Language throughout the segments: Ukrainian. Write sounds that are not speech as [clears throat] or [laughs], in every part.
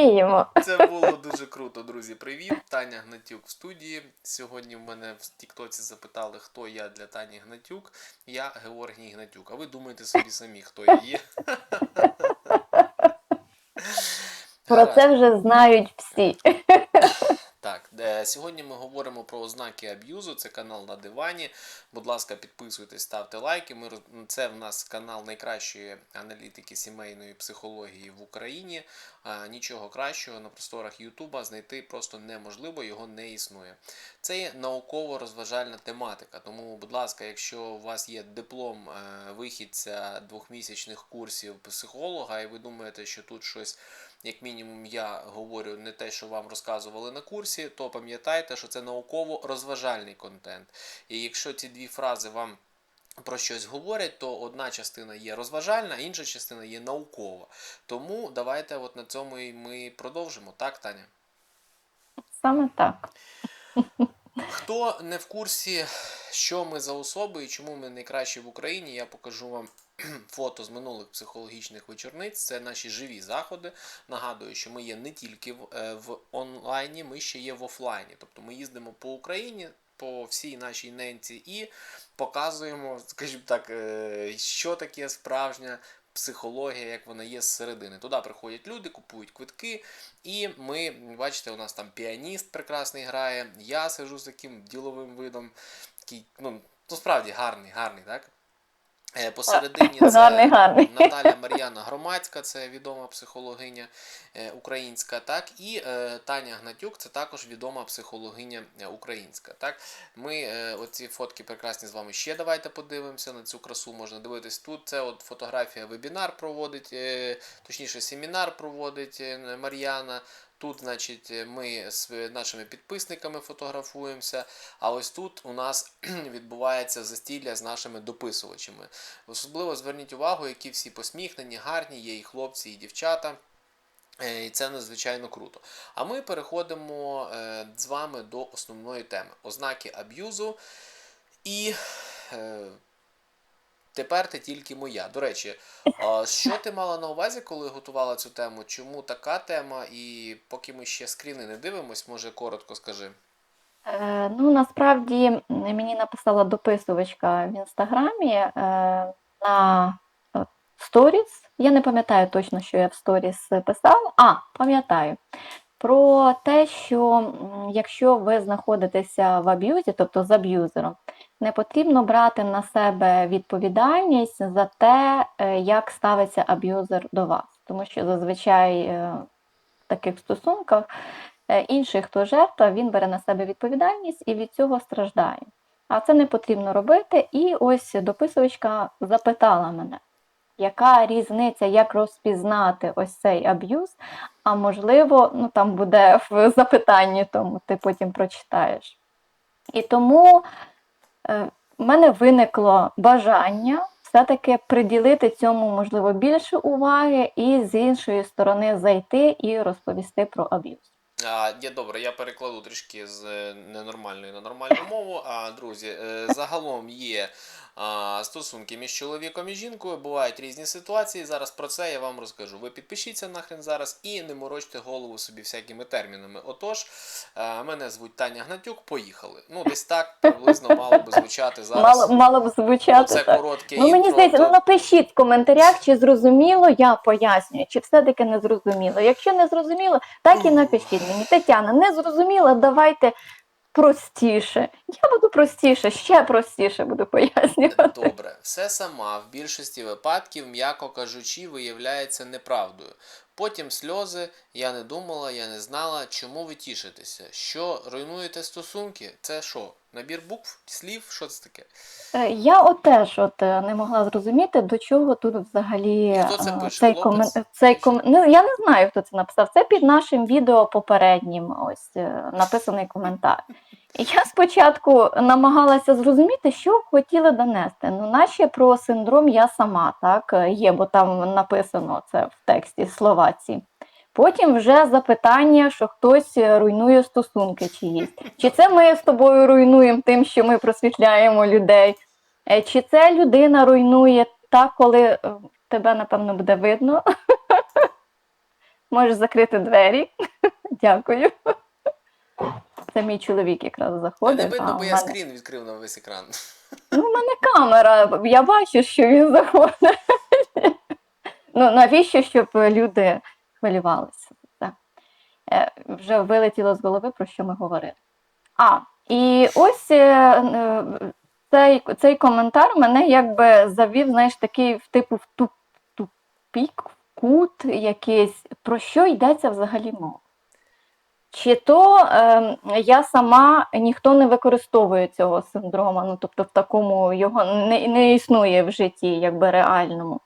вміємо. Це було дуже круто, друзі. Привіт, Таня Гнатюк в студії. Сьогодні в мене в Тіктоці запитали, хто я для Тані Гнатюк. Я Георгій Гнатюк. А ви думаєте собі самі, хто я є? Про це вже знають всі. Е, сьогодні ми говоримо про ознаки аб'юзу. Це канал на дивані. Будь ласка, підписуйтесь, ставте лайки. Ми це в нас канал найкращої аналітики сімейної психології в Україні. Нічого кращого на просторах Ютуба знайти просто неможливо, його не існує. Це є науково-розважальна тематика. Тому, будь ласка, якщо у вас є диплом е, вихідця двохмісячних курсів психолога, і ви думаєте, що тут щось як мінімум, я говорю не те, що вам розказували на курсі, то пам'ятайте, що це науково-розважальний контент. І якщо ці дві фрази вам про щось говорять, то одна частина є розважальна, інша частина є наукова. Тому давайте от на цьому і ми продовжимо, так, Таня? Саме так. Хто не в курсі, що ми за особи і чому ми найкращі в Україні, я покажу вам [clears throat] фото з минулих психологічних вечорниць. Це наші живі заходи. Нагадую, що ми є не тільки в, е, в онлайні, ми ще є в офлайні. Тобто ми їздимо по Україні, по всій нашій ненці і показуємо, скажімо так, е, що таке справжня. Психологія, як вона є зсередини. Туди приходять люди, купують квитки, і ми, бачите, у нас там піаніст прекрасний грає. Я сижу з таким діловим видом. Такий, ну, ну справді гарний, гарний, так? Е, Посередині [laughs] це Гарний, гарний. Наталя [laughs] Мар'яна Громадська, це відома психологиня е, українська, так, і е, Таня Гнатюк, це також відома психологиня українська. Так. Ми оці фотки прекрасні з вами ще давайте подивимося. На цю красу можна дивитись тут. Це от фотографія вебінар проводить, точніше, семінар проводить Мар'яна. Тут, значить, ми з нашими підписниками фотографуємося. А ось тут у нас [clears throat] відбувається застілля з нашими дописувачами. Особливо зверніть увагу, які всі посміхнені, гарні, є і хлопці, і дівчата. Е, І це надзвичайно круто. А ми переходимо е, з вами до основної теми: ознаки аб'юзу. І е, тепер ти тільки моя. До речі, що ти мала на увазі, коли готувала цю тему? Чому така тема? І поки ми ще скріни не дивимось, може коротко скажи. Е, ну, насправді мені написала дописувачка в інстаграмі е, на е, сторіс. Я не пам'ятаю точно, що я в сторіс писала. А, пам'ятаю. Про те, що якщо ви знаходитеся в аб'юзі, тобто з аб'юзером, не потрібно брати на себе відповідальність за те, е, як ставиться аб'юзер до вас. Тому що зазвичай е, в таких стосунках е, інший, хто жертва, він бере на себе відповідальність і від цього страждає. А це не потрібно робити. І ось дописувачка запитала мене, яка різниця, як розпізнати ось цей аб'юз, а можливо, ну там буде в запитанні, тому ти потім прочитаєш. І тому в мене виникло бажання все-таки приділити цьому, можливо, більше уваги і з іншої сторони зайти і розповісти про аб'юз. Є добре, я перекладу трішки з е, ненормальної на нормальну мову. А, друзі, е, загалом є стосунки між чоловіком і жінкою, бувають різні ситуації. Зараз про це я вам розкажу. Ви підпишіться нахрен зараз і не морочте голову собі всякими термінами. Отож, е, мене звуть Таня Гнатюк, поїхали. Ну, десь так приблизно мало би звучати зараз. Мало, мало б звучати. Це так. коротке Ну, мені здається, ну напишіть в коментарях, чи зрозуміло, я пояснюю, чи все-таки не зрозуміло. Якщо не зрозуміло, так і напишіть мені. Тетяна, не зрозуміла, давайте простіше. Я буду простіше, ще простіше буду пояснювати. Добре, все сама в більшості випадків, м'яко кажучи, виявляється неправдою. Потім сльози, я не думала, я не знала, чому ви тішитеся. Що руйнуєте стосунки? Це що? Набір букв, слів? Що це таке? Е, Я от теж от е, не могла зрозуміти, до чого тут взагалі хто це е, пише? цей комен... цей ком... Ну, я не знаю, хто це написав. Це під нашим відео попереднім ось написаний коментар. І я спочатку намагалася зрозуміти, що хотіли донести. Ну, наче про синдром я сама, так, є, бо там написано це в тексті слова ці. Потім вже запитання, що хтось е, руйнує стосунки чиїсь. Чи це ми з тобою руйнуємо тим, що ми просвітляємо людей? Е, Чи це людина руйнує так, коли е, тебе, напевно, буде видно? [laughs] Можеш закрити двері. [laughs] Дякую. Це мій чоловік якраз Та не видно, бо я скрін відкрив на весь екран. Ну, в мене камера, я бачу, що він заходить. [laughs] Ну, навіщо, щоб люди хвилювалися? Це е, вже вилетіло з голови, про що ми говорили. А, і ось е, е, цей, цей коментар мене якби завів, знаєш, такий в типу в туп, тупік, в кут якийсь. Про що йдеться взагалі мова? Чи то е, я сама ніхто не використовує цього синдрома, ну тобто в такому його не, не існує в житті, якби реальному.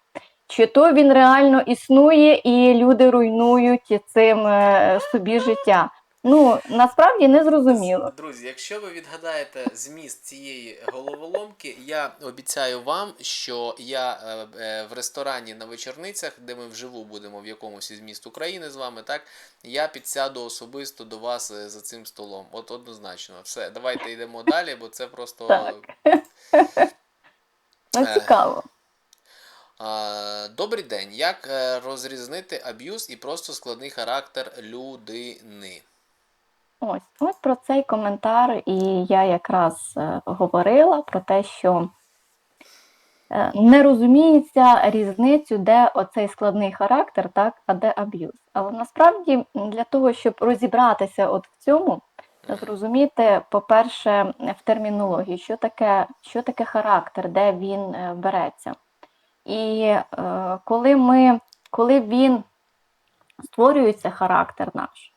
Чи то він реально існує і люди руйнують цим е, собі життя? Ну насправді не зрозуміло. Друзі, якщо ви відгадаєте зміст цієї головоломки, я обіцяю вам, що я е, е, в ресторані на вечорницях, де ми вживу будемо в якомусь із міст України з вами, так я підсяду особисто до вас за цим столом. От однозначно, все, давайте йдемо далі, бо це просто Так. [laughs] Ну цікаво. Добрий день. Як е, розрізнити аб'юз і просто складний характер людини? Ось, ось про цей коментар, і я якраз е, говорила про те, що е, не розуміється різницю, де оцей складний характер, так, а де аб'юз. Але насправді для того, щоб розібратися от в цьому, зрозуміти, по-перше, в термінології, що таке, що таке характер, де він береться. І е, коли ми, коли він створюється характер наш,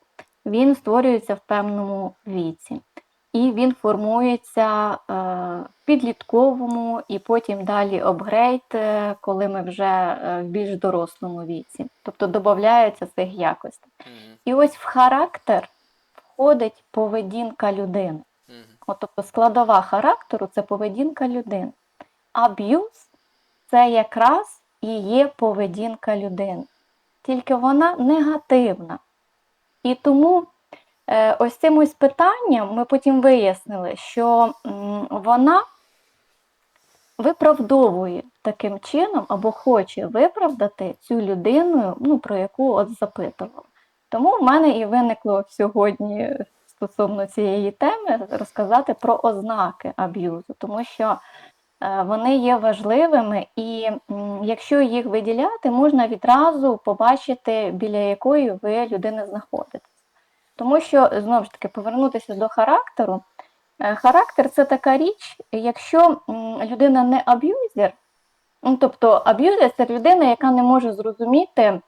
він створюється в певному віці. І він формується е, в підлітковому і потім далі апгрейд, е, коли ми вже е, в більш дорослому віці. Тобто додаються цих якостей. Мгм, І ось в характер входить поведінка людини. мгм. От, тобто складова характеру це поведінка людини. Аб'юз це якраз і є поведінка людини. Тільки вона негативна. І тому е, ось цим ось питанням ми потім вияснили, що вона виправдовує таким чином або хоче виправдати цю людину, ну, про яку от запитувала. Тому в мене і виникло сьогодні стосовно цієї теми розказати про ознаки аб'юзу, тому що вони є важливими, і якщо їх виділяти, можна відразу побачити, біля якої ви людини знаходитесь. Тому що, знову ж таки, повернутися до характеру. Е, Характер це така річ, якщо людина не аб'юзер, ну, тобто аб'юзер це людина, яка не може зрозуміти,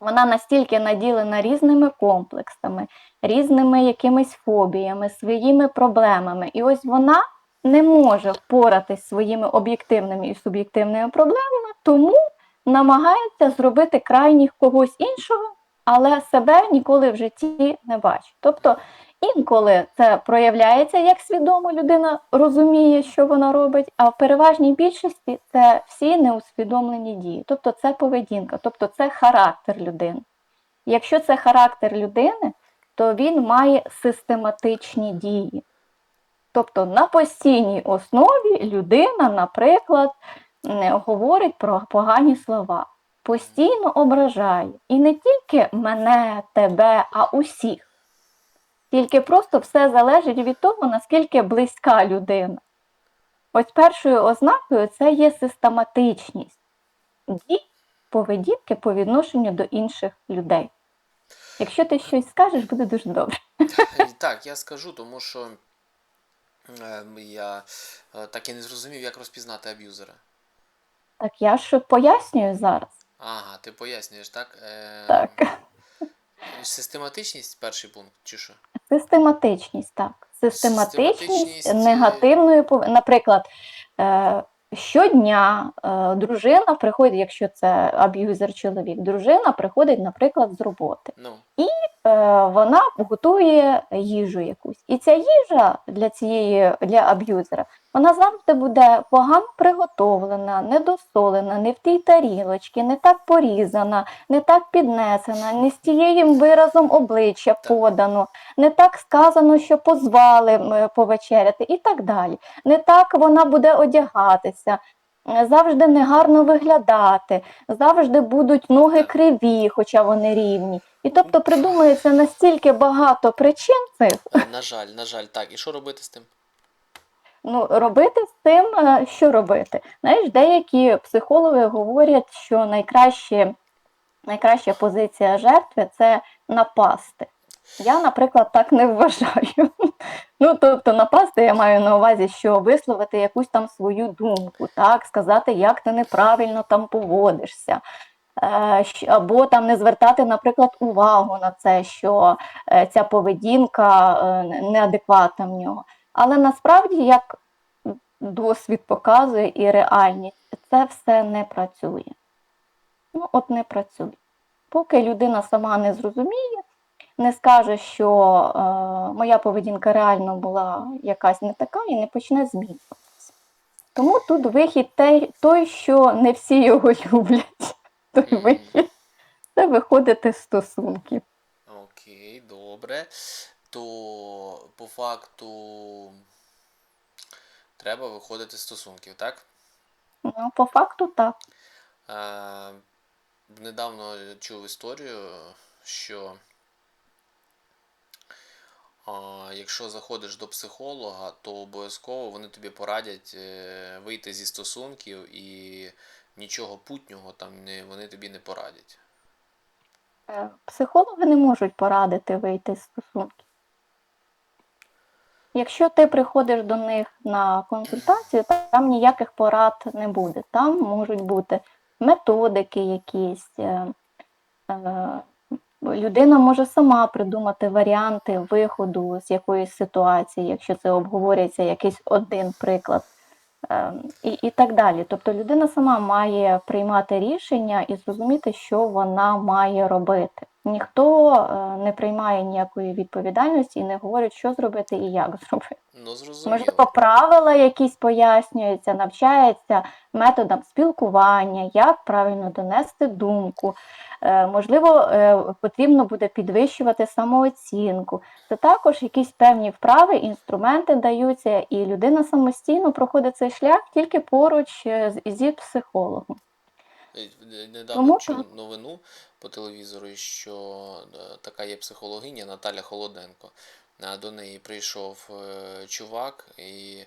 вона настільки наділена різними комплексами, різними якимись фобіями, своїми проблемами. І ось вона не може впоратись своїми об'єктивними і суб'єктивними проблемами, тому намагається зробити крайніх когось іншого, але себе ніколи в житті не бачить. Тобто інколи це проявляється як свідомо людина розуміє, що вона робить, а в переважній більшості це всі неусвідомлені дії. Тобто це поведінка, тобто це характер людини. Якщо це характер людини, то він має систематичні дії. Тобто на постійній основі людина, наприклад, говорить про погані слова, постійно ображає. І не тільки мене, тебе, а усіх. Тільки просто все залежить від того, наскільки близька людина. Ось першою ознакою це є систематичність дій, поведінки по відношенню до інших людей. Якщо ти щось скажеш, буде дуже добре. Так, я скажу, тому що е, я е, так і не зрозумів, як розпізнати аб'юзера. Так я ж пояснюю зараз. Ага, ти пояснюєш, так? Е, Так. Систематичність перший пункт, чи що? Систематичність, так. Систематичність Систематичність, негативної пов... Наприклад, е, щодня е, дружина приходить, якщо це аб'юзер чоловік, дружина приходить, наприклад, з роботи. Ну, Е, вона готує їжу якусь. І ця їжа для цієї для аб'юзера вона завжди буде погано приготовлена, недосолена, не в тій тарілочці, не так порізана, не так піднесена, не з тією виразом обличчя подано, не так сказано, що позвали повечеряти, і так далі. Не так вона буде одягатися. е, завжди негарно виглядати, завжди будуть ноги криві, хоча вони рівні. І тобто придумується настільки багато причин цих, На жаль, на жаль, так. І що робити з тим? Ну, робити з тим, е, що робити? Знаєш, деякі психологи говорять, що найкраще, найкраща позиція жертви це напасти. Я, наприклад, так не вважаю. Ну, тобто, напасти я маю на увазі, що висловити якусь там свою думку, так, сказати, як ти неправильно там поводишся. Е, Або там не звертати, наприклад, увагу на це, що е, ця поведінка е, неадекватна в нього. Але насправді, як досвід показує і реальність, це все не працює. Ну, от не працює. Поки людина сама не зрозуміє, не скаже, що е, моя поведінка реально була якась не така, і не почне змінюватися. Тому тут вихід той, той, що не всі його [laughs] люблять. [laughs] Той вихід це виходити з стосунків. Окей, добре. То по факту треба виходити з стосунків, так? Ну, по факту так. Е, недавно чув історію, що а, якщо заходиш до психолога, то обов'язково вони тобі порадять е, вийти зі стосунків і нічого путнього там не, вони тобі не порадять. Е, Психологи не можуть порадити вийти з стосунків. Якщо ти приходиш до них на консультацію, там ніяких порад не буде. Там можуть бути методики якісь. е, е, Людина може сама придумати варіанти виходу з якоїсь ситуації, якщо це обговорюється якийсь один приклад, і, і так далі. Тобто людина сама має приймати рішення і зрозуміти, що вона має робити. Ніхто е, не приймає ніякої відповідальності і не говорить, що зробити і як зробити. Ну, зрозуміло. Можливо, правила якісь пояснюються, навчається методам спілкування, як правильно донести думку. Е, Можливо, е, потрібно буде підвищувати самооцінку. Це також якісь певні вправи, інструменти даються, і людина самостійно проходить цей шлях тільки поруч зі психологом. Недавно Тому чув новину по телевізору, що е, така є психологиня Наталя Холоденко. Е, До неї прийшов е, чувак, і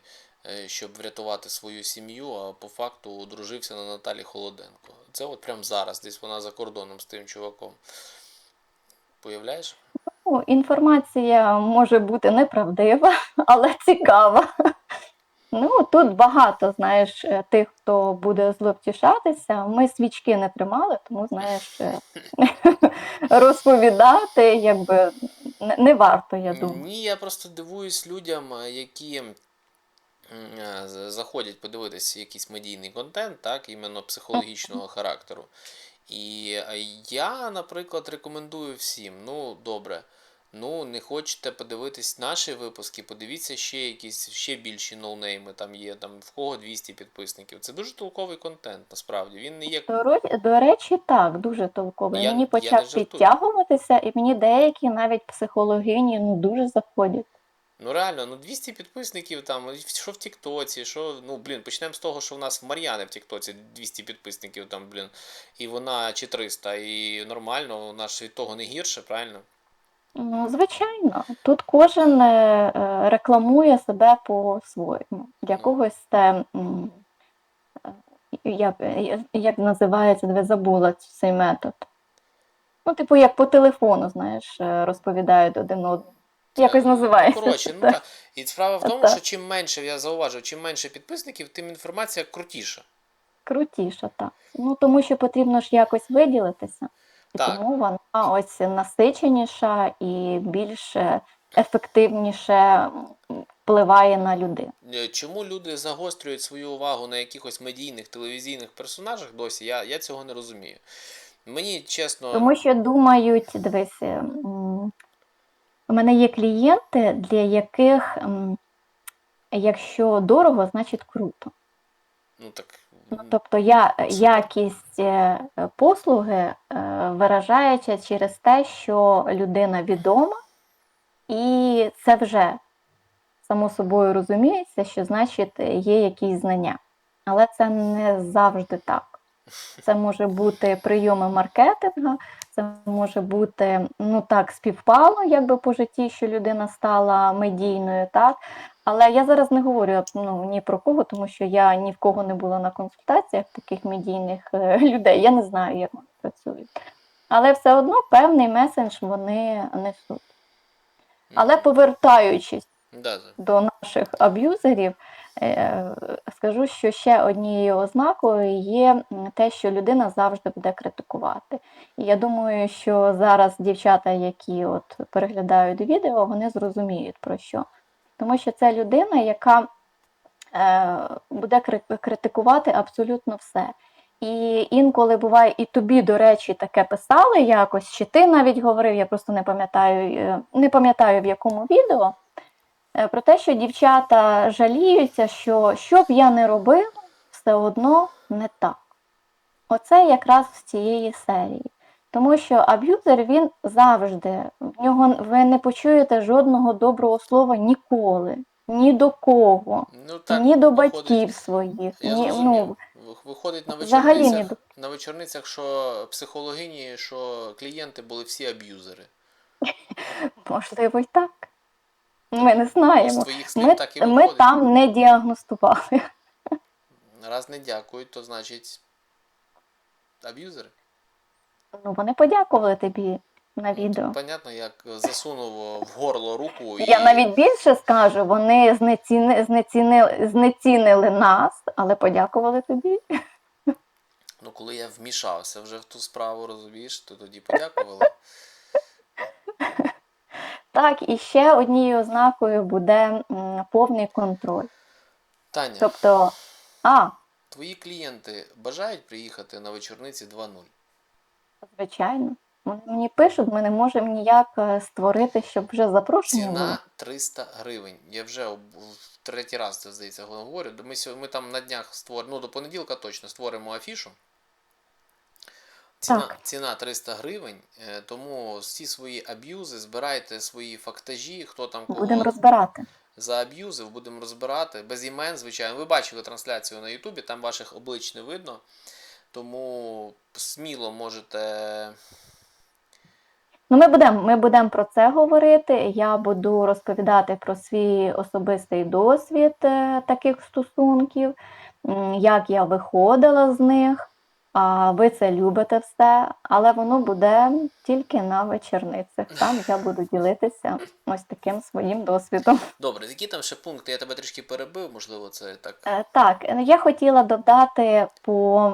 щоб врятувати свою сім'ю, а по факту одружився на Наталі Холоденко. Це от прямо зараз, десь вона за кордоном з тим чуваком. Появляєш? Ну, інформація може бути неправдива, [laughs] але цікава. Ну, тут багато, знаєш, е, тих, хто буде зловтішатися. Ми свічки не тримали, тому, знаєш, е, [laughs] розповідати якби не, варто, я думаю. Ні, я просто дивуюсь людям, е, які заходять подивитися якийсь медійний контент, так, іменно психологічного характеру. І я, наприклад, рекомендую всім, ну, добре. Ну, не хочете подивитись наші випуски, подивіться ще якісь ще більші ноунейми там є, там в кого 200 підписників. Це дуже толковий контент, насправді. Він не є. До, до речі, так, дуже толково. Я- Мені почав жартую. підтягуватися, і мені деякі навіть психологині ну, дуже заходять. Ну реально, ну 200 підписників там, що в Тіктоці, що, ну блін, почнемо з того, що в нас в Мар'яни в Тіктоці 200 підписників там, блін, і вона чи 300, і нормально, вона ж від того не гірше, правильно? Ну, звичайно, тут кожен е, е, рекламує себе по-своєму. Для когось це як, е, як називається, де забула цей метод. Ну, типу, як по телефону, знаєш, розповідають один одному. Якось називається. Коротше, ну Так. І справа в тому, Так. що чим менше, я зауважив, чим менше підписників, тим інформація крутіша. Крутіше, так. Ну, тому що потрібно ж якось виділитися. Так. Тому вона ось насиченіша і більш ефективніше впливає на. Е, Чому люди загострюють свою увагу на якихось медійних телевізійних персонажах досі, я, я цього не розумію. Мені чесно. Тому що думають, дивись, у мене є клієнти, для яких якщо дорого, значить круто. Ну так. Ну, тобто я, якість е, послуги е, виражається через те, що людина відома, і це вже само собою розуміється, що значить є якісь знання. але це не завжди так. Це може бути прийоми маркетингу, це може бути ну так співпало, якби по житті, що людина стала медійною, так. Але я зараз не говорю ну, ні про кого, тому що я ні в кого не була на консультаціях таких медійних е, людей. Я не знаю, як вони працюють. Але все одно певний месендж вони несуть. Але повертаючись До наших аб'юзерів, е, скажу, що ще однією ознакою є те, що людина завжди буде критикувати. І я думаю, що зараз дівчата, які от переглядають відео, вони зрозуміють про що. Тому що це людина, яка е, буде критикувати абсолютно все. І інколи буває, і тобі, до речі, таке писали якось, чи ти навіть говорив, я просто не пам'ятаю, е, не пам'ятаю в якому відео, про те, що дівчата жаліються, що що б я не робила, все одно не так. Оце якраз з цієї серії. Тому що аб'юзер він завжди, в нього ви не почуєте жодного доброго слова ніколи, ні до кого, Ну, так, ні до виходить- батьків своїх, Я ні, ну, Виходить на ні вечорницях, до на вечорницях, що психологині, що клієнти були всі аб'юзери. [laughs] можливо і так. Ми не З знаємо. твоїх слів Ми, так і ми виходить. там не діагностували. Раз не дякують, то значить аб'юзери. Ну, вони подякували тобі на відео. Понятно, як засунув в горло руку [laughs] і. Я навіть більше скажу, вони знеціни, знецінили, знецінили нас, але подякували тобі. Ну, коли я вмішався вже в ту справу, розумієш, то тоді подякували. [laughs] Так, і ще однією ознакою буде м, повний контроль. Таня, Тобто, а, твої клієнти бажають приїхати на вечорниці 2.0? звичайно, вони мені пишуть, ми не можемо ніяк е, створити, щоб вже запрошення було. Ціна 300 гривень. Я вже об- в третій раз це здається говорю. Ми, сьо- ми там на днях створимо, ну до понеділка точно створимо афішу. Ціна, Так. ціна 300 гривень, е, тому всі свої аб'юзи, збирайте свої фактажі, хто там кого Будемо розбирати. зааб'юзив, будемо розбирати. Без імен, звичайно. Ви бачили трансляцію на Ютубі, там ваших облич не видно. Тому сміло можете. Ну, ми будемо ми будем про це говорити. Я буду розповідати про свій особистий досвід е, таких стосунків, як я виходила з них. А ви це любите все, але воно буде тільки на вечорницях. Там я буду ділитися ось таким своїм досвідом. Добре, які там ще пункти? Я тебе трішки перебив, можливо, це так. Е, Так, я хотіла додати по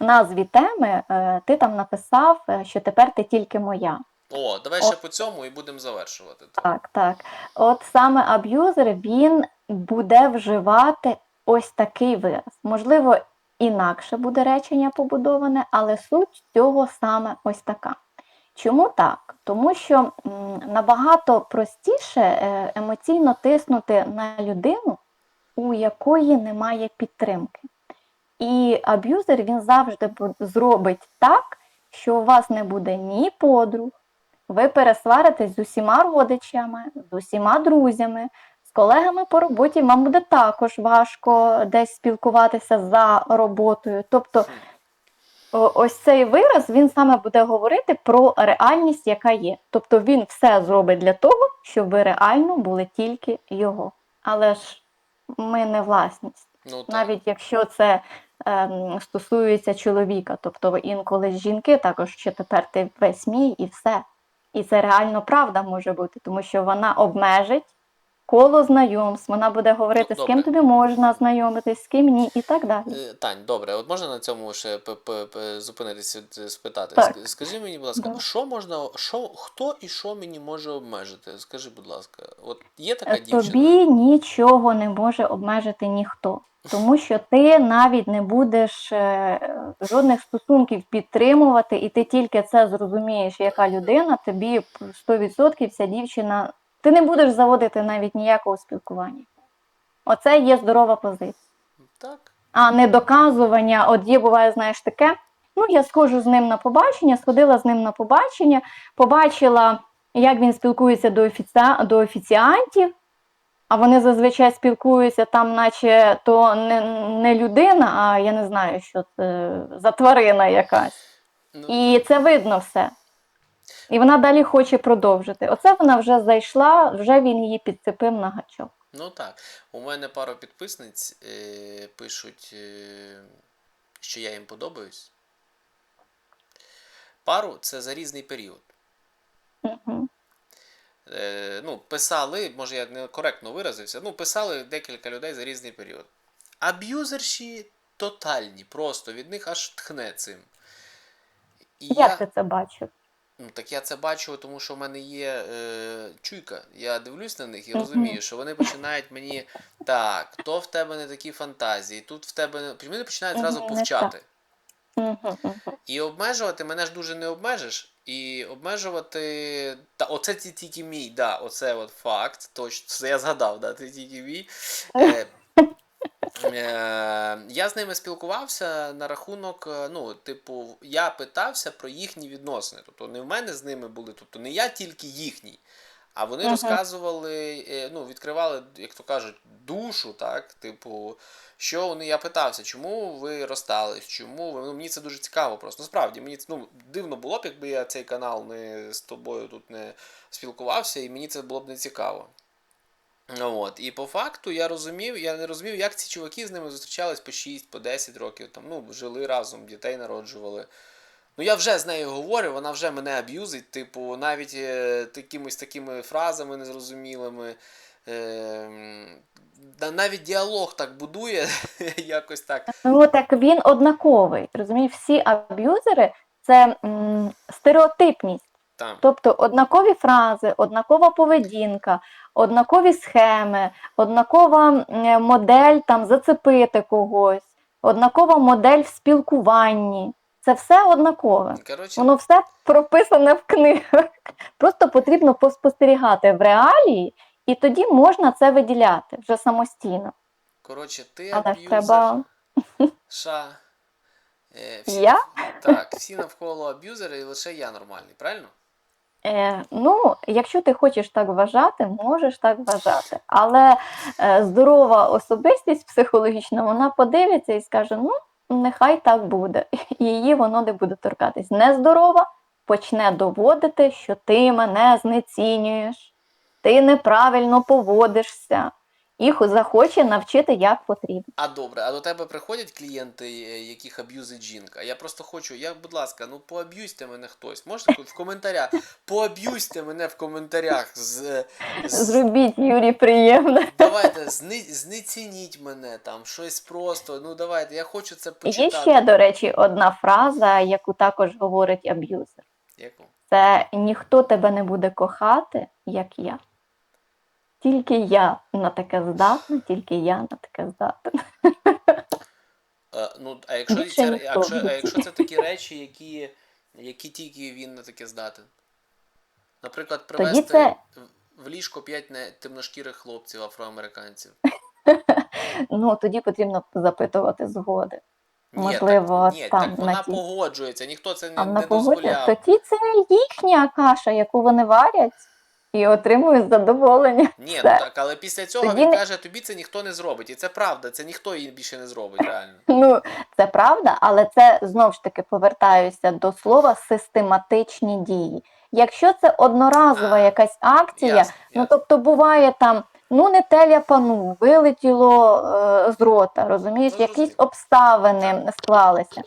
назві теми. е, Ти там написав, е, що тепер ти тільки моя. О, давай ще по цьому і будемо завершувати. Так, так. От саме аб'юзер він буде вживати ось такий вираз. Можливо, інакше буде речення побудоване, але суть цього саме ось така. Чому так? Тому що набагато простіше е, емоційно тиснути на людину, у якої немає підтримки. І аб'юзер він завжди зробить так, що у вас не буде ні подруг, ви пересваритесь з усіма родичами, з усіма друзями, колегами по роботі. Вам буде також важко десь спілкуватися за роботою. Тобто, ось цей вираз він саме буде говорити про реальність, яка є. Тобто він все зробить для того, щоб ви реально були тільки його. Але ж ми не власність Ну, так. навіть якщо це ем, стосується чоловіка, тобто інколи жінки також що тепер ти весь мій і все. І це реально правда може бути, тому що вона обмежить коло знайомств, вона буде говорити, Ну, з ким тобі можна знайомитись, з ким ні, і так далі. Е, Тань, добре, от можна на цьому ще зупинитися, е, спитати. Так. Скажи мені, будь ласка, Да. що можна, що, хто і що мені може обмежити? Скажи, будь ласка, от є така дівчина? Тобі нічого не може обмежити ніхто, тому що ти навіть не будеш е, жодних стосунків підтримувати, і ти тільки це зрозумієш, яка людина, тобі 100% вся дівчина. Ти не будеш заводити навіть ніякого спілкування. Оце є здорова позиція. Так. А не доказування, от є, буває, знаєш, таке. Ну, я схожу з ним на побачення, сходила з ним на побачення, побачила, як він спілкується до, офіця... до офіціантів, А вони зазвичай спілкуються там, наче то не, не людина, а я не знаю, що це за тварина якась. Ну, І це видно все. І вона далі хоче продовжити. Оце вона вже зайшла, вже він її підцепив на гачок. Ну так, у мене пару підписниць е, пишуть, е, що я їм подобаюсь. Пару це за різний період. Угу. Е, ну, писали, може я не коректно виразився, ну, писали декілька людей за різний період. Аб'юзерші тотальні, просто від них аж тхне цим. І Як я, ти це бачив? Ну, так я це бачу, тому що в мене є е, чуйка. Я дивлюсь на них і розумію, що вони починають мені так, то в тебе не такі фантазії, тут в тебе не. Вони починають зразу повчати. І обмежувати мене ж дуже не обмежиш. І обмежувати. Та оце тільки мій, да, оце от факт. Точно, це я згадав, да, це тільки мій. Е, я з ними спілкувався на рахунок, е, ну, типу, я питався про їхні відносини. Тобто не в мене з ними були, тобто не я тільки їхній. А вони Мгм. розказували, е, ну, відкривали, як то кажуть, душу, так, типу, що вони, я питався, чому ви розстались, чому ви. Ну, мені це дуже цікаво просто. Насправді, мені ну, дивно було б, якби я цей канал не з тобою тут не спілкувався, і мені це було б не цікаво. Ну, От. І по факту я розумів, я не розумів, як ці чуваки з ними зустрічались по 6, по 10 років, там, ну, жили разом, дітей народжували. Ну, я вже з нею говорю, вона вже мене аб'юзить, типу, навіть е, якимись такими фразами незрозумілими. Е, навіть діалог так будує, [laughs] якось так. Ну так він однаковий. Розумієш, всі аб'юзери це м, стереотипність. Там. Тобто однакові фрази, однакова поведінка, однакові схеми, однакова модель там зацепити когось, однакова модель в спілкуванні. Це все однакове. Коротше, Воно все прописане в книгах. Просто потрібно поспостерігати в реалії, і тоді можна це виділяти вже самостійно. коротше, ти Але аб'юзер, треба. [laughs] ша. Е, всі, Я? Так, всі навколо аб'юзери, і лише я нормальний, правильно? Е, ну, якщо ти хочеш так вважати, можеш так вважати. Але е, здорова особистість психологічна, вона подивиться і скаже: ну, нехай так буде. І [laughs] її воно не буде торкатись. Нездорова почне доводити, що ти мене знецінюєш, ти неправильно поводишся, хо- захоче навчити, як потрібно. А добре, а до тебе приходять клієнти, е, яких аб'юзить жінка? Я просто хочу, я, будь ласка, ну поаб'юзьте мене хтось. Можете в коментарях? Поаб'юзьте мене в коментарях. З, з, Зробіть Юрі приємне. давайте, зни, знецініть мене там, щось просто. Ну давайте, я хочу це почитати. Є ще, до речі, одна фраза, яку також говорить аб'юзер. Яку? Це ніхто тебе не буде кохати, як я. Тільки я на таке здатна, тільки я на таке здатна. Е, ну, а якщо, Більше це, ніхто. якщо, а якщо це такі речі, які, які тільки він на таке здатен? Наприклад, Тоді привезти це- в- ліжко п'ять не- темношкірих хлопців, афроамериканців. [laughs] Ну тоді потрібно запитувати згоди. Ні, Можливо, так, ні, там, так вона на тій- погоджується, ніхто це А не, на не погоді дозволяв. тоді це їхня каша, яку вони варять, і отримують задоволення. Ні, ну Все. так, але після цього Тоді він не- каже, тобі це ніхто не зробить. І це правда, це ніхто її більше не зробить, реально. [laughs] Ну, це правда, але це знов ж таки повертаюся до слова систематичні дії. Якщо це одноразова А, якась акція, Ясно, ну ясно. тобто буває там, ну не теля пану, вилетіло е, з рота, розумієш, Ну, якісь зрозуміло. обставини склалися.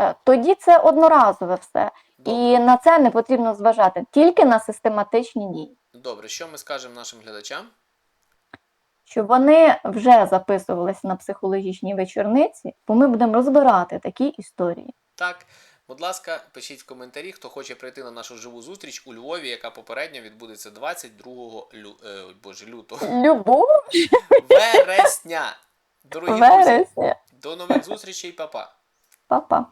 Е, тоді це одноразове все. Добре. І на це не потрібно зважати, тільки на систематичні дії. Добре, що ми скажемо нашим глядачам? Щоб вони вже записувалися на психологічні вечорниці, бо ми будемо розбирати такі історії. Так, будь ласка, пишіть в коментарі, хто хоче прийти на нашу живу зустріч у Львові, яка попередньо відбудеться 22 лю... е, боже, лютого. Любов Вересня! Дорогі друзі, до нових зустрічей, па-па! Па-па.